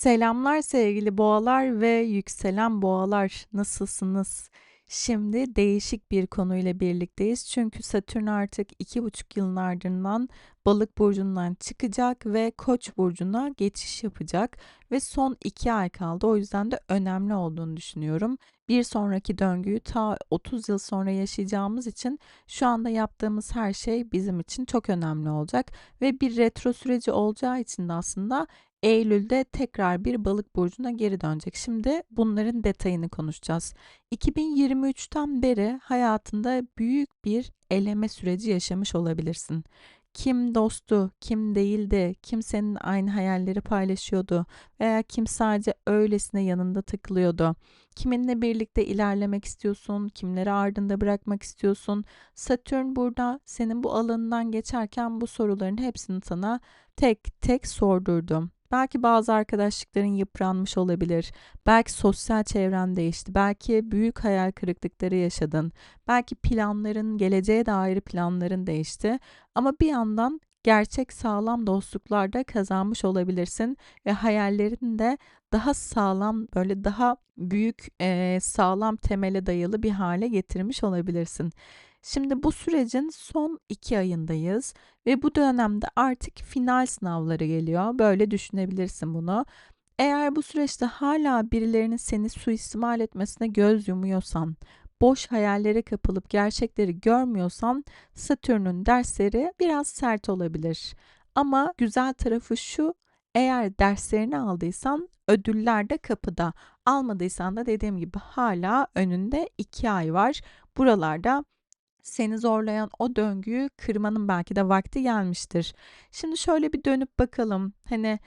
Selamlar sevgili boğalar ve yükselen boğalar. Nasılsınız? Şimdi değişik bir konuyla birlikteyiz. Çünkü Satürn artık iki buçuk yılın ardından Balık burcundan çıkacak ve Koç burcuna geçiş yapacak ve son iki ay kaldı. O yüzden de önemli olduğunu düşünüyorum. Bir sonraki döngüyü ta 30 yıl sonra yaşayacağımız için şu anda yaptığımız her şey bizim için çok önemli olacak ve bir retro süreci olacağı için de aslında Eylül'de tekrar bir balık burcuna geri dönecek. Şimdi bunların detayını konuşacağız. 2023'ten beri hayatında büyük bir eleme süreci yaşamış olabilirsin. Kim dostu, kim değildi, kim senin aynı hayalleri paylaşıyordu veya kim sadece öylesine yanında tıklıyordu. Kiminle birlikte ilerlemek istiyorsun, kimleri ardında bırakmak istiyorsun. Satürn burada senin bu alanından geçerken bu soruların hepsini sana tek tek sordurdum. Belki bazı arkadaşlıkların yıpranmış olabilir. Belki sosyal çevren değişti. Belki büyük hayal kırıklıkları yaşadın. Belki planların, geleceğe dair planların değişti. Ama bir yandan gerçek sağlam dostluklar da kazanmış olabilirsin ve hayallerin de daha sağlam böyle daha büyük e, sağlam temele dayalı bir hale getirmiş olabilirsin. Şimdi bu sürecin son iki ayındayız ve bu dönemde artık final sınavları geliyor. Böyle düşünebilirsin bunu. Eğer bu süreçte hala birilerinin seni suistimal etmesine göz yumuyorsan, boş hayallere kapılıp gerçekleri görmüyorsan Satürn'ün dersleri biraz sert olabilir. Ama güzel tarafı şu, eğer derslerini aldıysan ödüller de kapıda. Almadıysan da dediğim gibi hala önünde iki ay var. Buralarda seni zorlayan o döngüyü kırmanın belki de vakti gelmiştir. Şimdi şöyle bir dönüp bakalım. Hani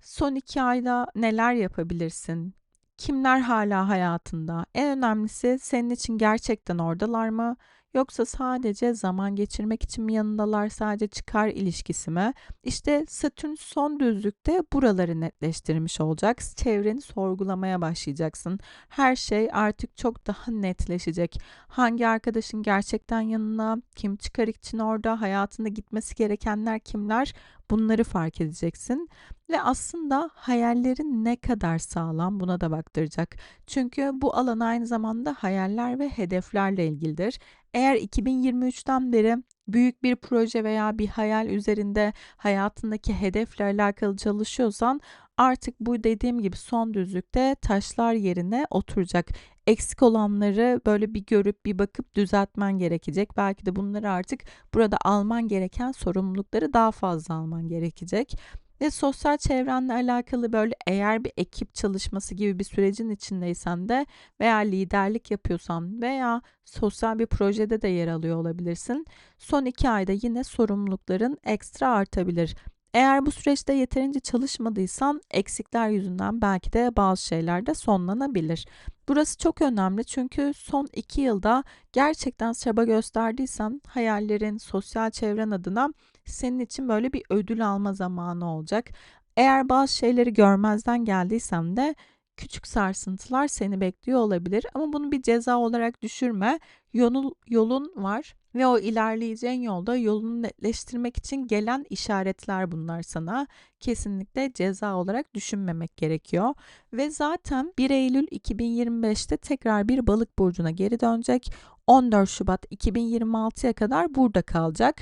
son iki ayda neler yapabilirsin? Kimler hala hayatında? En önemlisi senin için gerçekten oradalar mı? Yoksa sadece zaman geçirmek için mi yanındalar, sadece çıkar ilişkisi mi? İşte Satürn son düzlükte buraları netleştirmiş olacak. Çevreni sorgulamaya başlayacaksın. Her şey artık çok daha netleşecek. Hangi arkadaşın gerçekten yanına, kim çıkar için orada, hayatında gitmesi gerekenler kimler? Bunları fark edeceksin ve aslında hayallerin ne kadar sağlam buna da baktıracak. Çünkü bu alan aynı zamanda hayaller ve hedeflerle ilgilidir. Eğer 2023'ten beri büyük bir proje veya bir hayal üzerinde hayatındaki hedefle alakalı çalışıyorsan artık bu dediğim gibi son düzlükte taşlar yerine oturacak. Eksik olanları böyle bir görüp bir bakıp düzeltmen gerekecek. Belki de bunları artık burada alman gereken sorumlulukları daha fazla alman gerekecek. Ve sosyal çevrenle alakalı böyle eğer bir ekip çalışması gibi bir sürecin içindeysen de veya liderlik yapıyorsan veya sosyal bir projede de yer alıyor olabilirsin. Son iki ayda yine sorumlulukların ekstra artabilir. Eğer bu süreçte yeterince çalışmadıysan eksikler yüzünden belki de bazı şeyler de sonlanabilir. Burası çok önemli çünkü son iki yılda gerçekten çaba gösterdiysen hayallerin, sosyal çevren adına senin için böyle bir ödül alma zamanı olacak. Eğer bazı şeyleri görmezden geldiysen de küçük sarsıntılar seni bekliyor olabilir ama bunu bir ceza olarak düşürme. Yolun, yolun var ve o ilerleyeceğin yolda yolunu netleştirmek için gelen işaretler bunlar sana. Kesinlikle ceza olarak düşünmemek gerekiyor. Ve zaten 1 Eylül 2025'te tekrar bir balık burcuna geri dönecek. 14 Şubat 2026'ya kadar burada kalacak.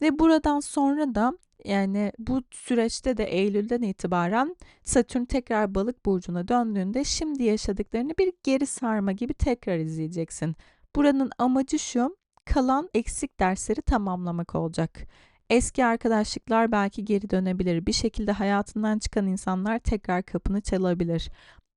Ve buradan sonra da yani bu süreçte de Eylül'den itibaren Satürn tekrar balık burcuna döndüğünde şimdi yaşadıklarını bir geri sarma gibi tekrar izleyeceksin. Buranın amacı şu, kalan eksik dersleri tamamlamak olacak. Eski arkadaşlıklar belki geri dönebilir. Bir şekilde hayatından çıkan insanlar tekrar kapını çalabilir.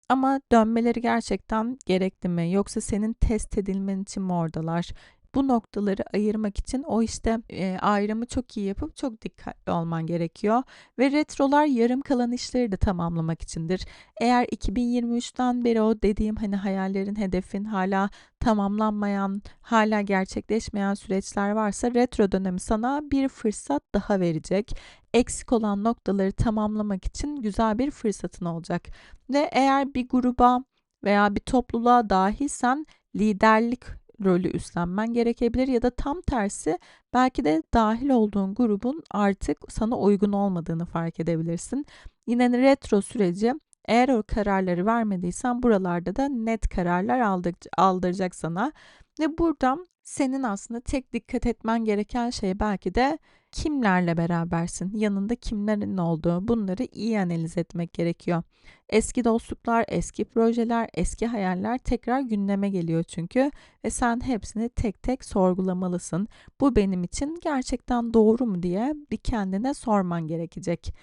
Ama dönmeleri gerçekten gerekli mi? Yoksa senin test edilmen için mi oradalar? Bu noktaları ayırmak için o işte e, ayrımı çok iyi yapıp çok dikkatli olman gerekiyor ve retrolar yarım kalan işleri de tamamlamak içindir. Eğer 2023'ten beri o dediğim hani hayallerin, hedefin hala tamamlanmayan, hala gerçekleşmeyen süreçler varsa retro dönemi sana bir fırsat daha verecek. Eksik olan noktaları tamamlamak için güzel bir fırsatın olacak. Ve eğer bir gruba veya bir topluluğa dahilsen liderlik rolü üstlenmen gerekebilir ya da tam tersi belki de dahil olduğun grubun artık sana uygun olmadığını fark edebilirsin. Yine retro süreci Eğer o kararları vermediysen buralarda da net kararlar aldır, aldıracak sana. Ve burada senin aslında tek dikkat etmen gereken şey belki de kimlerle berabersin, yanında kimlerin olduğu bunları iyi analiz etmek gerekiyor. Eski dostluklar, eski projeler, eski hayaller tekrar gündeme geliyor çünkü ve sen hepsini tek tek sorgulamalısın. Bu benim için gerçekten doğru mu diye bir kendine sorman gerekecek.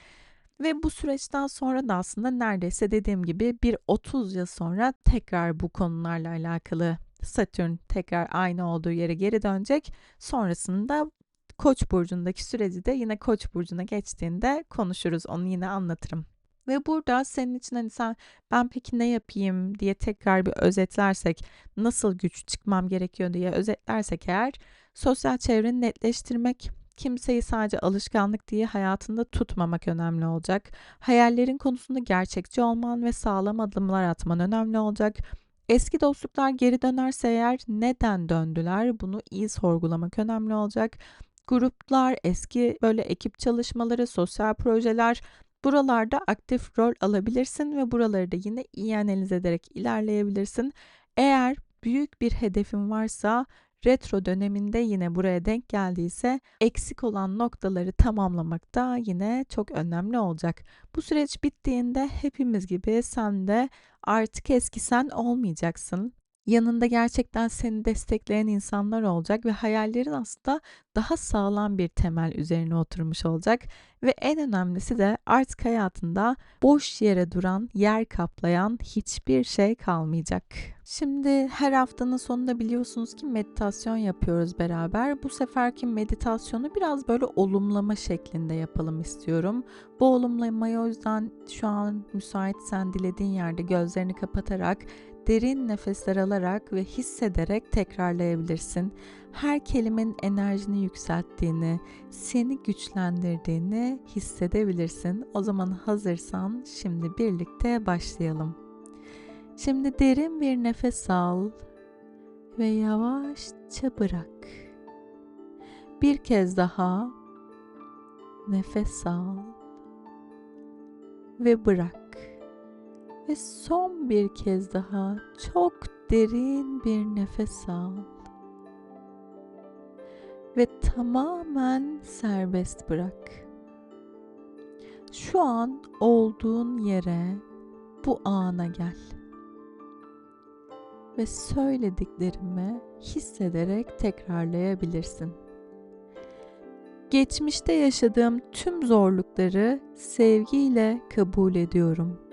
Ve bu süreçten sonra da aslında neredeyse dediğim gibi bir 30 yıl sonra tekrar bu konularla alakalı Satürn tekrar aynı olduğu yere geri dönecek. Sonrasında Koç burcundaki süreci de yine Koç burcuna geçtiğinde konuşuruz. Onu yine anlatırım. Ve burada senin için hani sen ben peki ne yapayım diye tekrar bir özetlersek nasıl güç çıkmam gerekiyor diye özetlersek eğer sosyal çevreni netleştirmek, kimseyi sadece alışkanlık diye hayatında tutmamak önemli olacak. Hayallerin konusunda gerçekçi olman ve sağlam adımlar atman önemli olacak. Eski dostluklar geri dönerse eğer neden döndüler bunu iyi sorgulamak önemli olacak. Gruplar, eski böyle ekip çalışmaları, sosyal projeler buralarda aktif rol alabilirsin ve buraları da yine iyi analiz ederek ilerleyebilirsin. Eğer büyük bir hedefin varsa retro döneminde yine buraya denk geldiyse eksik olan noktaları tamamlamak da yine çok önemli olacak. Bu süreç bittiğinde hepimiz gibi sen de artık eski sen olmayacaksın. Yanında gerçekten seni destekleyen insanlar olacak ve hayallerin aslında daha sağlam bir temel üzerine oturmuş olacak ve en önemlisi de artık hayatında boş yere duran, yer kaplayan hiçbir şey kalmayacak. Şimdi her haftanın sonunda biliyorsunuz ki meditasyon yapıyoruz beraber. Bu seferki meditasyonu biraz böyle olumlama şeklinde yapalım istiyorum. Bu olumlamayı o yüzden şu an müsaitsen dilediğin yerde gözlerini kapatarak derin nefesler alarak ve hissederek tekrarlayabilirsin. Her kelimenin enerjini yükselttiğini, seni güçlendirdiğini hissedebilirsin. O zaman hazırsan şimdi birlikte başlayalım. Şimdi derin bir nefes al ve yavaşça bırak. Bir kez daha nefes al ve bırak. Ve son bir kez daha çok derin bir nefes al. Ve tamamen serbest bırak. Şu an olduğun yere, bu ana gel. Ve söylediklerimi hissederek tekrarlayabilirsin. Geçmişte yaşadığım tüm zorlukları sevgiyle kabul ediyorum.''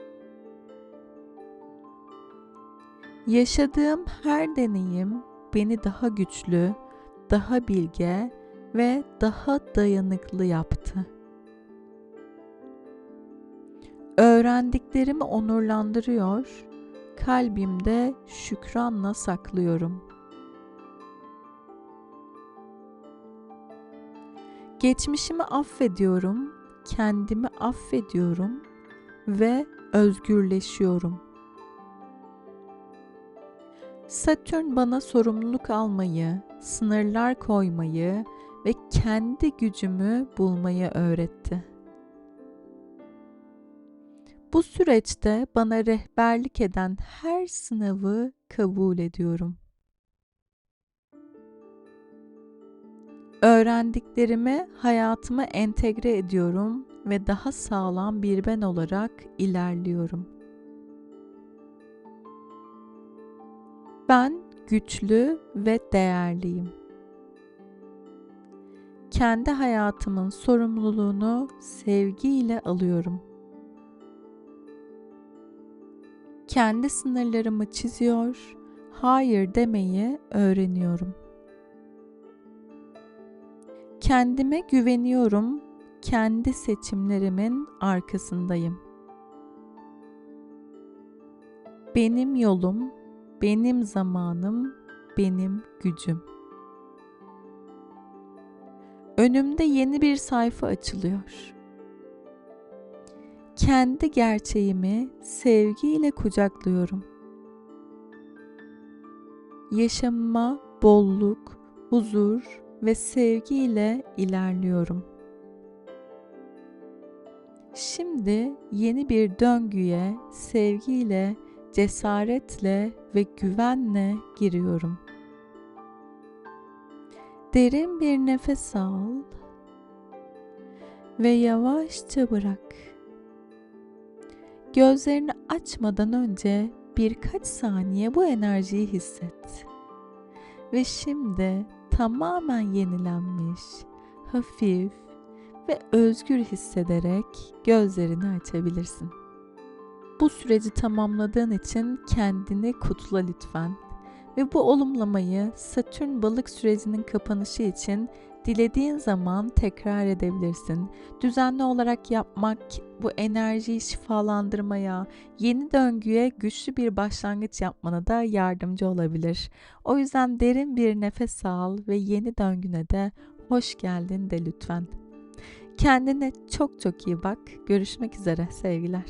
Yaşadığım her deneyim beni daha güçlü, daha bilge ve daha dayanıklı yaptı. Öğrendiklerimi onurlandırıyor, kalbimde şükranla saklıyorum. Geçmişimi affediyorum, kendimi affediyorum ve özgürleşiyorum.'' Satürn bana sorumluluk almayı, sınırlar koymayı ve kendi gücümü bulmayı öğretti. Bu süreçte bana rehberlik eden her sınavı kabul ediyorum. Öğrendiklerimi hayatıma entegre ediyorum ve daha sağlam bir ben olarak ilerliyorum. Ben güçlü ve değerliyim. Kendi hayatımın sorumluluğunu sevgiyle alıyorum. Kendi sınırlarımı çiziyor, hayır demeyi öğreniyorum. Kendime güveniyorum, kendi seçimlerimin arkasındayım. Benim yolum benim zamanım, benim gücüm. Önümde yeni bir sayfa açılıyor. Kendi gerçeğimi sevgiyle kucaklıyorum. Yaşamıma bolluk, huzur ve sevgiyle ilerliyorum. Şimdi yeni bir döngüye sevgiyle, cesaretle ve güvenle giriyorum. Derin bir nefes al ve yavaşça bırak. Gözlerini açmadan önce birkaç saniye bu enerjiyi hisset. Ve şimdi tamamen yenilenmiş, hafif ve özgür hissederek gözlerini açabilirsin. Bu süreci tamamladığın için kendini kutla lütfen. Ve bu olumlamayı Satürn balık sürecinin kapanışı için dilediğin zaman tekrar edebilirsin. Düzenli olarak yapmak bu enerjiyi şifalandırmaya, yeni döngüye güçlü bir başlangıç yapmana da yardımcı olabilir. O yüzden derin bir nefes al ve yeni döngüne de hoş geldin de lütfen. Kendine çok çok iyi bak. Görüşmek üzere sevgiler.